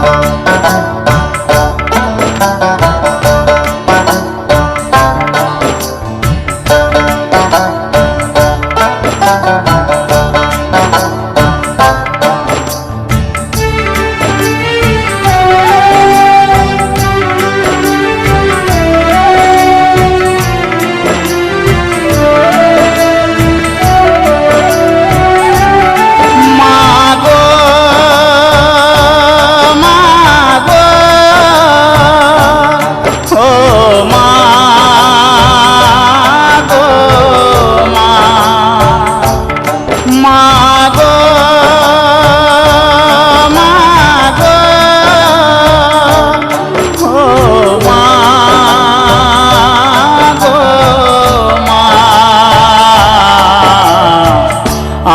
Música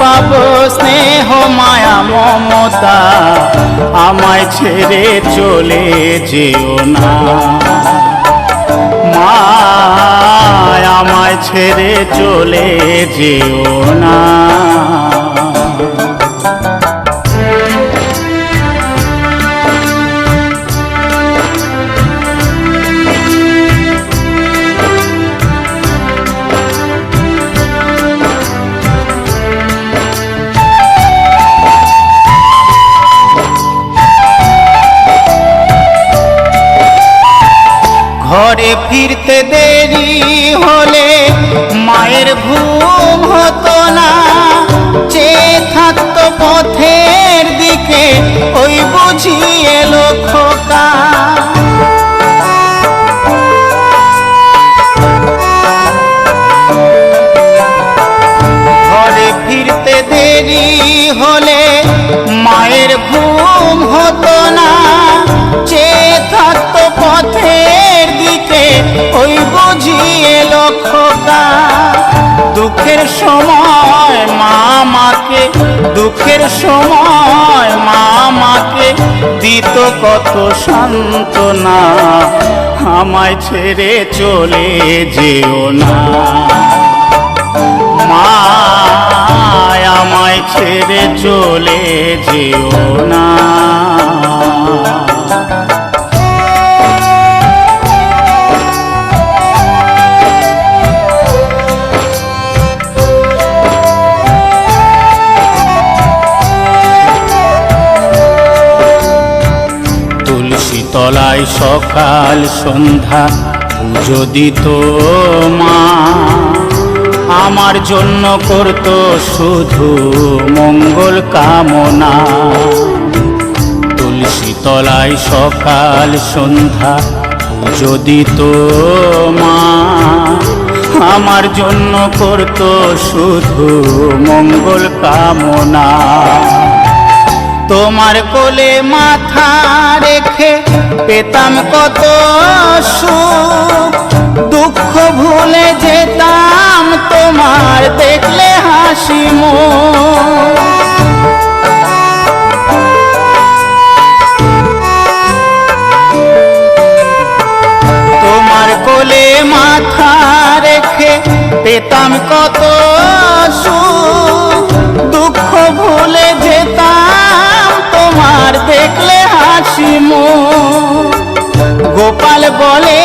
পাবো স্নেহ মায়া, মমতা। আমায় ছেড়ে চলে যেও না। মা আমায় ছেড়ে চলে যেও না। ফিরতে দেরি হলে মায়ের ঘুম হতো না। চেয়ে থাকতো পথের দিকে, ওই বুঝি এলো খোকা ঘরে ফিরতে দেরি হলে মায়ের ঘুম হতো না। দুঃখের সময় মা মাকে, দুঃখের সময় মা মাকে দিত কত সান্ত্বনা। আমায় ছেড়ে চলে যেও না। মা, আমায় ছেড়ে চলে যেও না। তলায় সকাল সন্ধ্যা পুজো দিত মা আমার জন্য করত শুধু মঙ্গল কামনা। তুলসী তলায় সকাল সন্ধ্যা পুজো দিত মা আমার জন্য করত শুধু মঙ্গল কামনা। তোমার কোলে মাথা রেখে পেতাম কত সুখ। দুঃখ ভুলে যেতাম তোমার দেখলে হাসি মুখ তোমার কোলে মাথা রেখে পেতাম কত সুখ। মুখ গোপাল বলে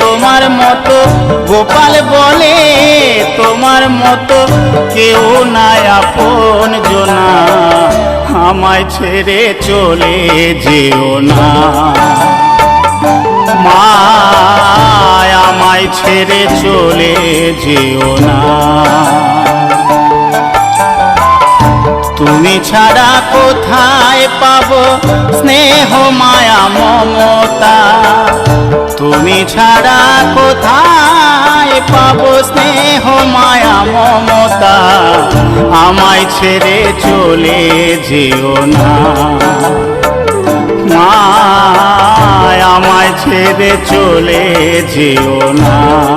তোমার মতো, গোপাল বলে তোমার মতো কেউ নাই আপন জনা। আমায় ছেড়ে চলে যেও না। মা, আমায় ছেড়ে চলে যেও না। কোথায় পাবো? স্নেহ, মায়া, মমতা। তুমি ছাড়া কোথায় পাবো? স্নেহ, মায়া, মমতা। আমায় ছেড়ে চলে যেও না। মা আমায় ছেড়ে চলে যেও না।